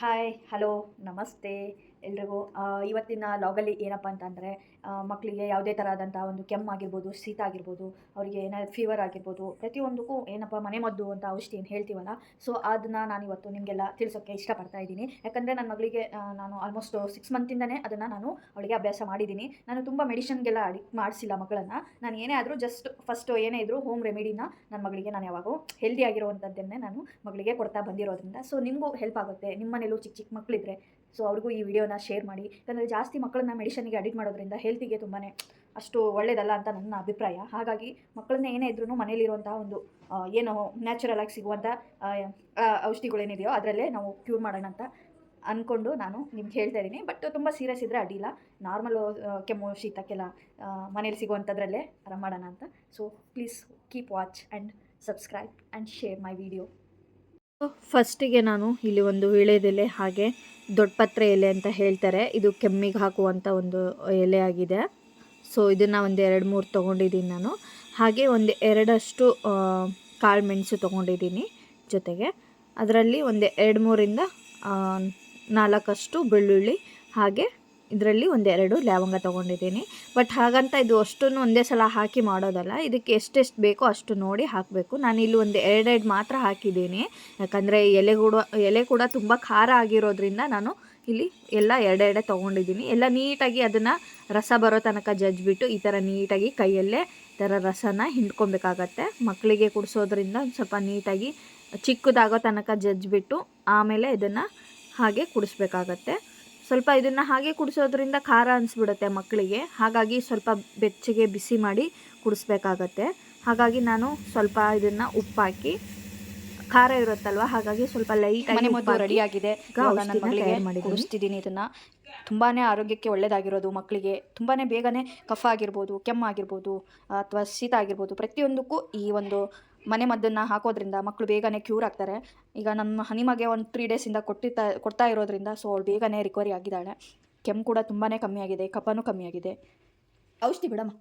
Hi hello నమస్తే. ಎಲ್ರಿಗೂ ಇವತ್ತಿನ ಲಾಗಲ್ಲಿ ಏನಪ್ಪ ಅಂತಂದರೆ ಮಕ್ಕಳಿಗೆ ಯಾವುದೇ ಥರದಂಥ ಒಂದು ಕೆಮ್ಮಾಗಿರ್ಬೋದು ಶೀತ ಆಗಿರ್ಬೋದು, ಅವರಿಗೆ ಏನಾದ್ರು ಫೀವರ್ ಆಗಿರ್ಬೋದು, ಪ್ರತಿಯೊಂದಕ್ಕೂ ಏನಪ್ಪ ಮನೆಮದ್ದು ಅಂತ ಔಷಧಿ ಏನು ಹೇಳ್ತೀವಲ್ಲ ಸೊ ಅದನ್ನು ನಾನು ಇವತ್ತು ನಿಮಗೆಲ್ಲ ತಿಳಿಸೋಕ್ಕೆ ಇಷ್ಟಪಡ್ತಾ ಇದ್ದೀನಿ. ಯಾಕಂದರೆ ನನ್ನ ಮಗಳಿಗೆ ನಾನು ಆಲ್ಮೋಸ್ಟ್ ಸಿಕ್ಸ್ ಮಂತಿಂದನೇ ಅದನ್ನು ನಾನು ಅವಳಿಗೆ ಅಭ್ಯಾಸ ಮಾಡಿದ್ದೀನಿ. ನಾನು ತುಂಬ ಮೆಡಿಷನ್ಗೆಲ್ಲ ಅಡಿಕ್ಟ್ ಮಾಡಿಸಿಲ್ಲ ಮಗಳನ್ನು. ನಾನು ಏನೇ ಆದರೂ ಜಸ್ಟ್ ಫಸ್ಟು ಏನೇ ಇದ್ದರೂ ಹೋಮ್ ರೆಮಿಡಿನ ನನ್ನ ಮಗಳಿಗೆ ನಾನು ಯಾವಾಗೂ ಹೆಲ್ದಿ ಆಗಿರುವಂಥದ್ದನ್ನೇ ನಾನು ಮಗಳಿಗೆ ಕೊಡ್ತಾ ಬಂದಿರೋದ್ರಿಂದ ಸೊ ನಿಮಗೂ ಹೆಲ್ಪ್ ಆಗುತ್ತೆ. ನಿಮ್ಮ ಮನೇಲೂ ಚಿಕ್ಕ ಚಿಕ್ಕ ಮಕ್ಕಳಿದ್ರೆ ಸೊ ಅವ್ರಿಗೂ ಈ ವಿಡಿಯೋನ ಶೇರ್ ಮಾಡಿ, ಯಾಕಂದರೆ ಜಾಸ್ತಿ ಮಕ್ಕಳನ್ನ ಮೆಡಿಷನ್ಗೆ ಅಡಿಕ್ಟ್ ಮಾಡೋದ್ರಿಂದ ಹೆಲ್ತಿಗೆ ತುಂಬಾ ಅಷ್ಟು ಒಳ್ಳೆಯದಲ್ಲ ಅಂತ ನನ್ನ ಅಭಿಪ್ರಾಯ. ಹಾಗಾಗಿ ಮಕ್ಕಳನ್ನ ಏನೇ ಇದ್ರೂ ಮನೇಲಿರುವಂಥ ಒಂದು ಏನು ನ್ಯಾಚುರಲ್ ಆಗಿ ಸಿಗುವಂಥ ಔಷಧಿಗಳೇನಿದೆಯೋ ಅದರಲ್ಲೇ ನಾವು ಕ್ಯೂರ್ ಮಾಡೋಣ ಅಂತ ಅಂದ್ಕೊಂಡು ನಾನು ನಿಮ್ಗೆ ಹೇಳ್ತಾ ಇದ್ದೀನಿ. ಬಟ್ ತುಂಬ ಸೀರಿಯಸ್ ಇದ್ದರೆ ಅಡ್ಡಿಲ್ಲ ನಾರ್ಮಲ್ ಕೆಮ್ಮು, ಶೀತಕ್ಕೆಲ್ಲ ಮನೇಲಿ ಸಿಗುವಂಥದ್ರಲ್ಲೇ ಆರಾಮ ಮಾಡೋಣ ಅಂತ. So please keep watch and subscribe and share my video ಫಸ್ಟಿಗೆ ನಾನು ಇಲ್ಲಿ ಒಂದು ವೀಳ್ಯದೆಲೆ ಹಾಗೆ ದೊಡ್ಡಪತ್ರೆ ಎಲೆ ಅಂತ ಹೇಳ್ತಾರೆ. ಇದು ಕೆಮ್ಮಿಗೆ ಹಾಕುವಂಥ ಒಂದು ಎಲೆ ಆಗಿದೆ ಸೊ ಇದನ್ನು ಒಂದು ಎರಡು ಮೂರು ತೊಗೊಂಡಿದ್ದೀನಿ ನಾನು. ಹಾಗೆ ಒಂದು ಎರಡಷ್ಟು ಕಾಳು ಮೆಣಸು ತೊಗೊಂಡಿದ್ದೀನಿ ಜೊತೆಗೆ. ಅದರಲ್ಲಿ ಒಂದು ಎರಡು ಮೂರಿಂದ ನಾಲ್ಕಷ್ಟು ಬೆಳ್ಳುಳ್ಳಿ, ಹಾಗೆ ಇದರಲ್ಲಿ ಒಂದೆರಡು ಲವಂಗ ತೊಗೊಂಡಿದ್ದೀನಿ. ಬಟ್ ಹಾಗಂತ ಇದು ಅಷ್ಟನ್ನು ಒಂದೇ ಸಲ ಹಾಕಿ ಮಾಡೋದಲ್ಲ. ಇದಕ್ಕೆ ಎಷ್ಟೆಷ್ಟು ಬೇಕೋ ಅಷ್ಟು ನೋಡಿ ಹಾಕಬೇಕು. ನಾನು ಇಲ್ಲಿ ಒಂದು ಎರಡೆರಡು ಮಾತ್ರ ಹಾಕಿದ್ದೀನಿ. ಯಾಕಂದರೆ ಎಲೆ ಕೂಡ ಎಲೆ ಕೂಡ ತುಂಬ ಖಾರ ಆಗಿರೋದ್ರಿಂದ ನಾನು ಇಲ್ಲಿ ಎಲ್ಲ ಎರಡೆರಡೆ ತೊಗೊಂಡಿದ್ದೀನಿ. ಎಲ್ಲ ನೀಟಾಗಿ ಅದನ್ನು ರಸ ಬರೋ ತನಕ ಜಜ್ಜಿಬಿಟ್ಟು ಈ ಥರ ನೀಟಾಗಿ ಕೈಯಲ್ಲೇ ಈ ಥರ ರಸನ ಹಿಂಡ್ಕೊಬೇಕಾಗತ್ತೆ. ಮಕ್ಕಳಿಗೆ ಕುಡಿಸೋದ್ರಿಂದ ಸ್ವಲ್ಪ ನೀಟಾಗಿ ಚಿಕ್ಕದಾಗೋ ತನಕ ಜಜ್ಜಿಬಿಟ್ಟು ಆಮೇಲೆ ಇದನ್ನು ಹಾಗೆ ಕುಡಿಸ್ಬೇಕಾಗತ್ತೆ. ಸ್ವಲ್ಪ ಇದನ್ನು ಹಾಗೆ ಕುಡಿಸೋದ್ರಿಂದ ಖಾರ ಅನಿಸ್ಬಿಡುತ್ತೆ ಮಕ್ಕಳಿಗೆ ಹಾಗಾಗಿ ಸ್ವಲ್ಪ ಬೆಚ್ಚಗೆ ಬಿಸಿ ಮಾಡಿ ಕುಡಿಸ್ಬೇಕಾಗತ್ತೆ. ಹಾಗಾಗಿ ನಾನು ಸ್ವಲ್ಪ ಇದನ್ನು ಉಪ್ಪಾಕಿ ಖಾರ ಇರುತ್ತಲ್ವ ಹಾಗಾಗಿ ಸ್ವಲ್ಪ ಲೈಟ್ ಮನೆ ಮದ್ದು ರೆಡಿ ಆಗಿದೆ. ಕುಡಿಸ್ತಿದ್ದೀನಿ ಇದನ್ನು. ತುಂಬಾ ಆರೋಗ್ಯಕ್ಕೆ ಒಳ್ಳೆಯದಾಗಿರೋದು ಮಕ್ಕಳಿಗೆ ತುಂಬಾ ಬೇಗನೆ ಕಫ ಆಗಿರ್ಬೋದು ಕೆಮ್ಮಾಗಿರ್ಬೋದು ಅಥವಾ ಶೀತ ಆಗಿರ್ಬೋದು ಪ್ರತಿಯೊಂದಕ್ಕೂ ಈ ಒಂದು ಮನೆ ಮದ್ದನ್ನು ಹಾಕೋದ್ರಿಂದ ಮಕ್ಕಳು ಬೇಗನೆ ಕ್ಯೂರ್ ಆಗ್ತಾರೆ. ಈಗ ನಮ್ಮ ಹನಿಮಗೆ ಒಂದು ತ್ರೀ ಡೇಸಿಂದ ಕೊಟ್ಟಿರ್ತಾ ಕೊಡ್ತಾ ಇರೋದ್ರಿಂದ ಸೊ ಅವಳು ಬೇಗನೆ ರಿಕವರಿ ಆಗಿದ್ದಾಳೆ. ಕೆಮ್ಮು ಕೂಡ ತುಂಬಾ ಕಮ್ಮಿ ಆಗಿದೆ, ಕಫನೂ ಕಮ್ಮಿ ಆಗಿದೆ. ಔಷಧಿ ಬಿಡಮ್ಮ.